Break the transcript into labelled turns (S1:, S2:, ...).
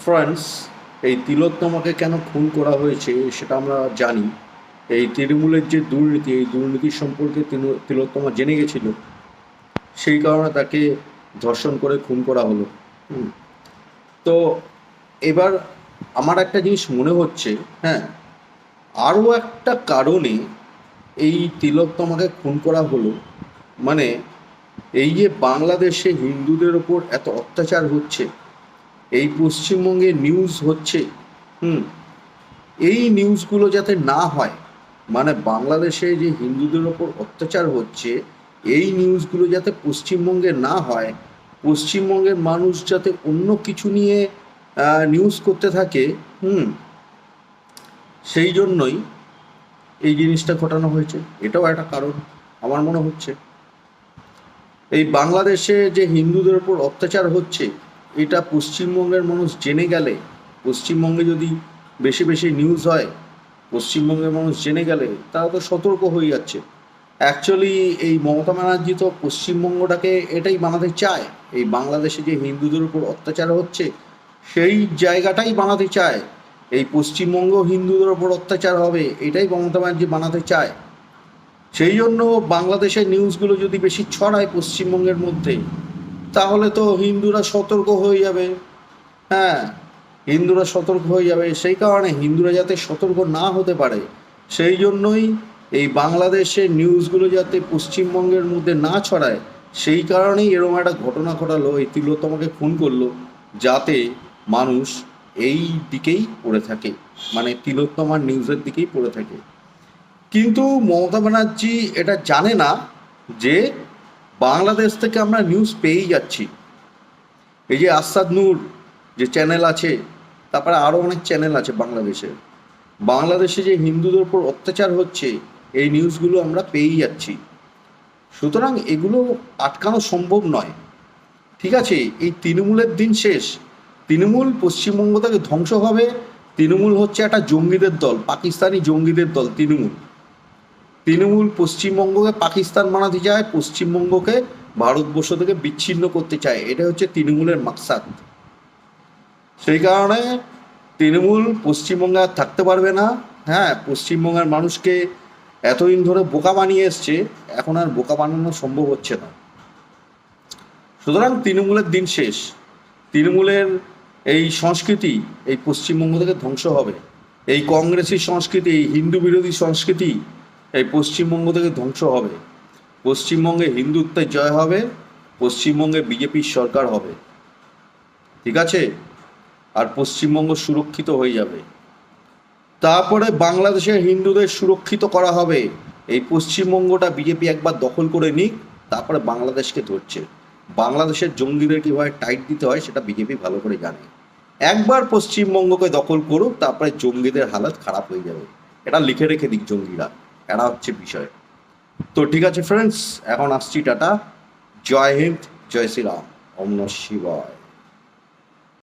S1: Friends এই তিলোত্তমাকে কেন খুন করা হয়েছে সেটা আমরা জানি। এই তৃণমূলের যে দুর্নীতি, এই দুর্নীতি সম্পর্কে তিলো- তিলোত্তমা জেনে গেছিল। সেই কারণে তাকে ধর্ষণ করে খুন করা হলো। তো এবার আমার একটা জিনিস মনে হচ্ছে হ্যাঁ আরও একটা কারণে এই তিলোত্তমাকে খুন করা হলো মানে এই যে বাংলাদেশে হিন্দুদের ওপর এত অত্যাচার হচ্ছে এই পশ্চিমবঙ্গে নিউজ হচ্ছে, হুম, এই নিউজগুলো যাতে না হয় মানে বাংলাদেশে যে হিন্দুদের ওপর অত্যাচার হচ্ছে, এই নিউজগুলো যাতে পশ্চিমবঙ্গে না হয়, পশ্চিমবঙ্গের মানুষ যাতে অন্য কিছু নিয়ে নিউজ করতে থাকে, হুম, সেই জন্যই এই জিনিসটা ঘটানো হয়েছে। এটাও একটা কারণ, আমার মনে হচ্ছে। এই বাংলাদেশে যে হিন্দুদের উপর অত্যাচার হচ্ছে এটা পশ্চিমবঙ্গের মানুষ জেনে গেলে, পশ্চিমবঙ্গে যদি বেশি বেশি নিউজ হয়, পশ্চিমবঙ্গের মানুষ জেনে গেলে তারা তো সতর্ক হয়ে যাচ্ছে। অ্যাকচুয়ালি এই মমতা ব্যানার্জি তো পশ্চিমবঙ্গটাকে এটাই বানাতে চায়। এই বাংলাদেশে যে হিন্দুদের উপর অত্যাচার হচ্ছে, সেই জায়গাটাই বানাতে চায়। এই পশ্চিমবঙ্গ হিন্দুদের উপর অত্যাচার হবে, এটাই মমতা ব্যানার্জি বানাতে চায়। সেই জন্য বাংলাদেশের নিউজগুলো যদি বেশি ছড়ায় পশ্চিমবঙ্গের মধ্যে তাহলে তো হিন্দুরা সতর্ক হয়ে যাবে। হ্যাঁ হিন্দুরা সতর্ক হয়ে যাবে। সেই কারণে হিন্দুরা যাতে সতর্ক না হতে পারে, সেই জন্যই এই বাংলাদেশের নিউজগুলো যাতে পশ্চিমবঙ্গের মধ্যে না ছড়ায়, সেই কারণেই এরকম একটা ঘটনা ঘটালো। এই তিলোত্তমাকে খুন করল যাতে মানুষ এই দিকেই পড়ে থাকে মানে তিলোত্তমার নিউজের দিকেই পড়ে থাকে। কিন্তু মমতা ব্যানার্জি এটা জানে না যে বাংলাদেশ থেকে আমরা নিউজ পেয়েই যাচ্ছি। এই যে আসাদ নূর যে চ্যানেল আছে, তারপরে আরও অনেক চ্যানেল আছে বাংলাদেশে। বাংলাদেশে যে হিন্দুদের উপর অত্যাচার হচ্ছে, এই নিউজগুলো আমরা পেয়েই যাচ্ছি। সুতরাং এগুলো আটকানো সম্ভব নয়। ঠিক আছে, এই তৃণমূলের দিন শেষ। তৃণমূল পশ্চিমবঙ্গ থেকে ধ্বংস হবে। তৃণমূল হচ্ছে একটা জঙ্গিদের দল, পাকিস্তানি জঙ্গিদের দল, তৃণমূল। তৃণমূল পশ্চিমবঙ্গকে পাকিস্তান বানাতে চায়, পশ্চিমবঙ্গকে ভারতবর্ষ থেকে বিচ্ছিন্ন করতে চায় এটা হচ্ছে তৃণমূলের মাকসাদ। সেই কারণে তৃণমূল পশ্চিমবঙ্গে আর থাকতে পারবে না। হ্যাঁ পশ্চিমবঙ্গের মানুষকে এতদিন ধরে বোকা বানিয়ে এসছে, এখন আর বোকা বানানো সম্ভব হচ্ছে না। সুতরাং তৃণমূলের দিন শেষ। তৃণমূলের এই সংস্কৃতি এই পশ্চিমবঙ্গ থেকে ধ্বংস হবে। এই কংগ্রেসি সংস্কৃতি, এই হিন্দু বিরোধী সংস্কৃতি এই পশ্চিমবঙ্গ থেকে ধ্বংস হবে। পশ্চিমবঙ্গে হিন্দুত্বের জয় হবে, পশ্চিমবঙ্গে বিজেপির সরকার হবে। ঠিক আছে? আর পশ্চিমবঙ্গ সুরক্ষিত হয়ে যাবে। তারপরে বাংলাদেশের হিন্দুদের সুরক্ষিত করা হবে। এই পশ্চিমবঙ্গটা বিজেপি একবার দখল করে নিক, তারপরে বাংলাদেশকে ধরছে। বাংলাদেশের জঙ্গিদের কীভাবে টাইট দিতে হয়, সেটা বিজেপি ভালো করে জানে। একবার পশ্চিমবঙ্গকে দখল করুক, তারপরে জঙ্গিদের হালত খারাপ হয়ে যাবে। এটা লিখে রেখে দিক জঙ্গিরা। এটা হচ্ছে বিষয়। তো ঠিক আছে ফ্রেন্ডস এখন আসছি টাটা। জয় হিন্দ, জয় শ্রীরাম। অম শিবায়।